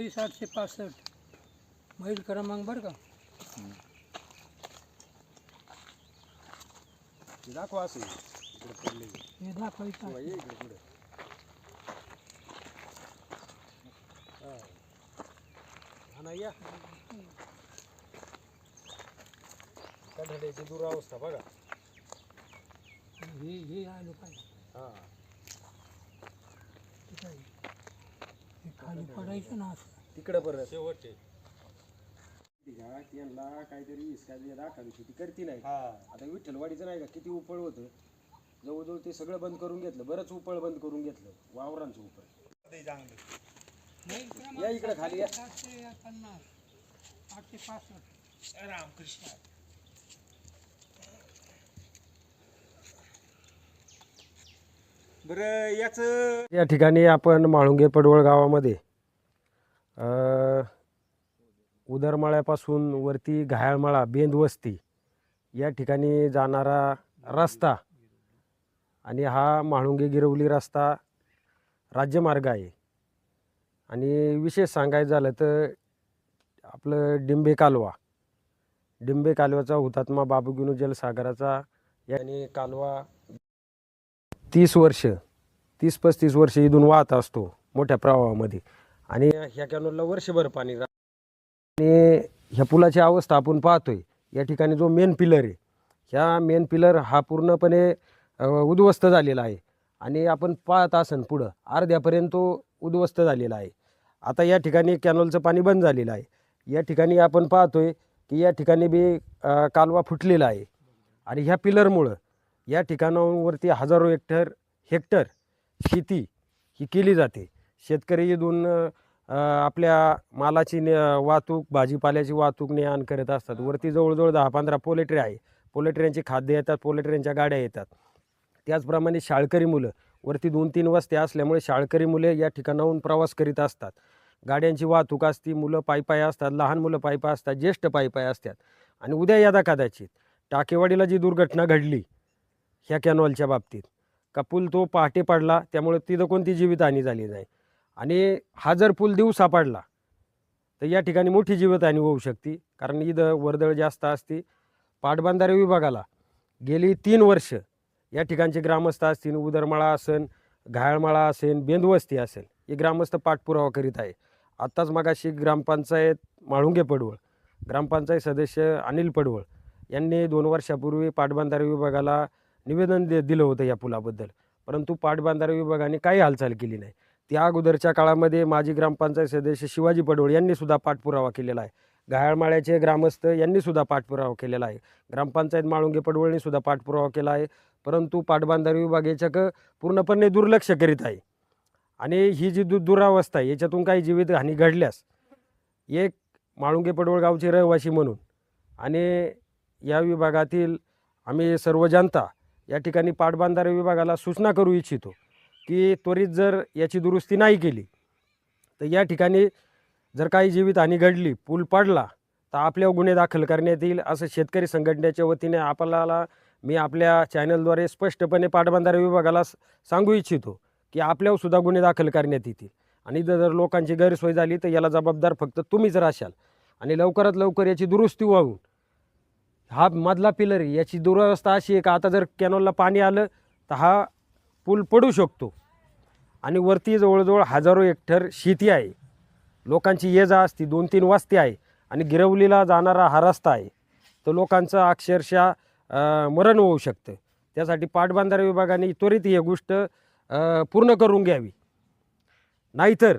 अठ्ठावीस आठशे पासष्ट. मैल क्रमांक बरं का? ते दाखवा असं. इकडे पडले. हे दाखवायचं किंवा ये इकडे पुढे. हा. हा ना या. कन्नड्याची दुरावस्था बघा. हे हे आलं पाहिजे. हा ठीक आहे हे पडायचं ना असं तिकडे परत. शेवटचे. त्यांना काहीतरी इसकायची दाखवली ती करती नाही. आता विठ्ठलवाडीचं नाही का किती उपळ होतं. जवळजवळ ते सगळं बंद करून घेतलं बरंच उपळ बंद करून घेतलं वावरांचं उपळ. या इकडे खाली या. सातशे पन्नास आठशे पासष्ट. रामकृष्ण. बरं याच या ठिकाणी आपण म्हाळुंगे पडवळ गावामध्ये उदरमाळ्यापासून वरती घायाळमाळा बेंदवस्ती या ठिकाणी जाणारा रस्ता आणि हा म्हाळुंगे गिरवली रस्ता राज्यमार्ग आहे. आणि विशेष सांगायचं झालं तर आपलं डिंबे कालवा. डिंबे कालव्याचा हुतात्मा बाबूगिनू जलसागराचा याने कालवा तीस वर्ष तीस पस्तीस वर्ष इथून वाहत असतो मोठ्या प्रवाहामध्ये. आणि ह्या कॅनोलला वर्षभर पाणी राहतं. आणि ह्या पुलाची अवस्था आपण पाहतोय. या ठिकाणी जो मेन पिलर आहे ह्या मेन पिलर हा पूर्णपणे उद्ध्वस्त झालेला आहे. आणि आपण पाहत असन पुढं अर्ध्यापर्यंत तो उद्ध्वस्त झालेला आहे. आता या ठिकाणी कॅनोलचं पाणी बंद झालेलं आहे. या ठिकाणी आपण पाहतोय की या ठिकाणी बी कालवा फुटलेला आहे. आणि ह्या पिलरमुळं या ठिकाणावरती हजारो हेक्टर हेक्टर शेती ही केली जाते. शेतकरी दोन आपल्या मालाची ने वाहतूक भाजीपाल्याची वाहतूक ने आण करत असतात. वरती जवळजवळ दहा पंधरा पोलेट्री आहे. पोलेट्र्यांची खाद्य येतात पोलेट्र्यांच्या गाड्या येतात. त्याचप्रमाणे शाळकरी मुलं. वरती दोन तीन वस्त्या असल्यामुळे शाळकरी मुले या ठिकाणाहून प्रवास करीत असतात. गाड्यांची वाहतूक असती मुलं पायपाय असतात लहान मुलं पायपाय असतात ज्येष्ठ पायपाय असतात. आणि उद्या यादा कदाचित. टाकेवाडीला जी दुर्घटना घडली ह्या कॅनॉलच्या बाबतीत. का पूल तो पहाटे पडला त्यामुळे तिथं कोणती जीवितहानी झाली नाही. आणि हा जर पूल दिवसा पडला तर या ठिकाणी मोठी जीवितहानी होऊ शकते. कारण इथं वर्दळ जास्त असते. पाटबंधारे विभागाला गेली तीन वर्ष या ठिकाणचे ग्रामस्थ असतील उदरमाळा असेल घायळमाळा असेल बेंदवस्ती असेल हे ग्रामस्थ पाठपुरावा करीत आहे. आत्ताच मगाशी ग्रामपंचायत माळुंगे पडवळ ग्रामपंचायत सदस्य अनिल पडवळ यांनी दोन वर्षापूर्वी पाटबंधारे विभागाला निवेदन दे दिलं होतं या पुलाबद्दल. परंतु पाटबंधारे विभागाने काही हालचाल केली नाही. त्या अगोदरच्या काळामध्ये माजी ग्रामपंचायत सदस्य शिवाजी पडवळ यांनी सुद्धा पाठपुरावा केलेला आहे. घायाळमाळ्याचे ग्रामस्थ यांनी सुद्धा पाठपुरावा केलेला आहे. ग्रामपंचायत माळुंगे पडवळनी सुद्धा पाठपुरावा केला आहे. परंतु पाटबंधारे विभाग याच्याक पूर्णपणे दुर्लक्ष करीत आहे. आणि ही जी दु दुरावस्था आहे याच्यातून काही जीवितहानी घडल्यास एक माळुंगे पडवळ गावचे रहिवासी म्हणून आणि या विभागातील आम्ही सर्व जनता या ठिकाणी पाटबंधारे विभागाला सूचना करू इच्छितो. की त्वरित जर याची दुरुस्ती नाही केली तर या ठिकाणी जर काही जीवितहानी घडली पूल पडला तर आपल्यावर गुन्हे दाखल करण्यात येईल असं शेतकरी संघटनेच्या वतीने आपल्याला मी आपल्या चॅनलद्वारे स्पष्टपणे पाटबंधारे विभागाला सांगू इच्छितो की आपल्यावरसुद्धा गुन्हे दाखल करण्यात येतील. आणि इथं जर लोकांची गैरसोय झाली तर याला जबाबदार फक्त तुम्हीच राशाल आणि लवकरात लवकर याची दुरुस्ती व्हावून हा मधला पिलर याची दुरावस्था अशी आहे का? आता जर कॅनॉलला पाणी आलं तर हा पूल पडू शकतो. आणि वरती जवळजवळ हजारो हेक्टर शेती आहे. लोकांची ये जा असती दोन तीन वाजती आहे. आणि गिरवलीला जाणारा हा रस्ता आहे. तर लोकांचं अक्षरशः मरण होऊ शकतं. त्यासाठी पाटबंधारे विभागाने त्वरित ही गोष्ट पूर्ण करून घ्यावी. नाहीतर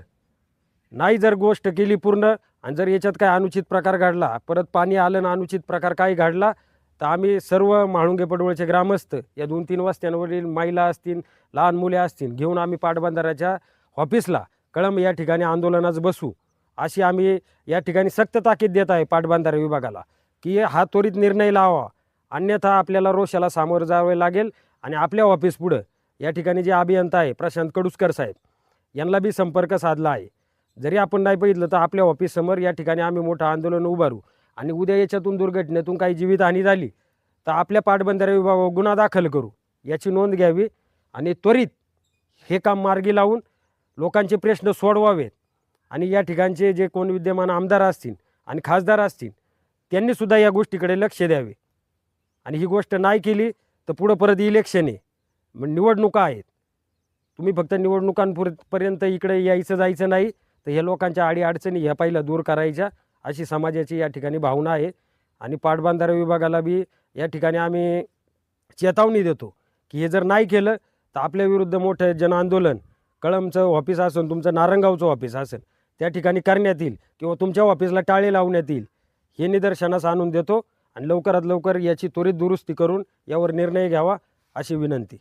नाही जर गोष्ट केली पूर्ण आणि जर याच्यात काय अनुचित प्रकार घडला परत पाणी आलं ना अनुचित प्रकार काही घडला तर आम्ही सर्व म्हाळुंगे पडवळचे ग्रामस्थ या दोन तीन वस्त्यांवरील महिला असतील लहान मुले असतील घेऊन आम्ही पाटबंधाऱ्याच्या ऑफिसला कळंब या ठिकाणी आंदोलनास बसू अशी आम्ही या ठिकाणी सक्त ताकीद देत आहे पाटबंधारे विभागाला की हा त्वरित निर्णय लावा. अन्यथा आपल्याला रोषाला सामोरं जावे लागेल आणि आपल्या ऑफिस पुढं या ठिकाणी जे अभियंता आहे प्रशांत कडुसकर साहेब यांना बी संपर्क साधला आहे. जरी आपण नाही बघितलं तर आपल्या ऑफिससमोर या ठिकाणी आम्ही मोठं आंदोलन उभारू. आणि उद्या याच्यातून दुर्घटनेतून काही जीवितहानी झाली तर आपल्या पाटबंधारे विभागावर गुन्हा दाखल करू याची नोंद घ्यावी आणि त्वरित हे काम मार्गी लावून लोकांचे प्रश्न सोडवावेत. आणि या ठिकाणचे जे कोण विद्यमान आमदार असतील आणि खासदार असतील त्यांनीसुद्धा या गोष्टीकडे लक्ष द्यावे. आणि ही गोष्ट नाही केली तर पुढं परत इलेक्शन आहे. मग निवडणुका आहेत. तुम्ही फक्त निवडणुकांपर्यंत इकडे यायचं जायचं नाही तर ह्या लोकांच्या अडीअडचणी ह्या पहिल्या दूर करायच्या. अशी समाजाची या ठिकाणी भावना आहे. आणि पाटबंधारा विभागाला बी या ठिकाणी आम्ही चेतावणी देतो की हे जर नाही केलं तर आपल्या विरुद्ध मोठं जनआंदोलन कळमचं ऑफिस असेल तुमचं नारंगावचं ऑफिस असेल त्या ठिकाणी करण्यात येईल किंवा तुमच्या ऑफिसला टाळे लावण्यात येईल हे निदर्शनास आणून देतो. आणि लवकरात लवकर याची त्वरित दुरुस्ती करून यावर निर्णय घ्यावा अशी विनंती.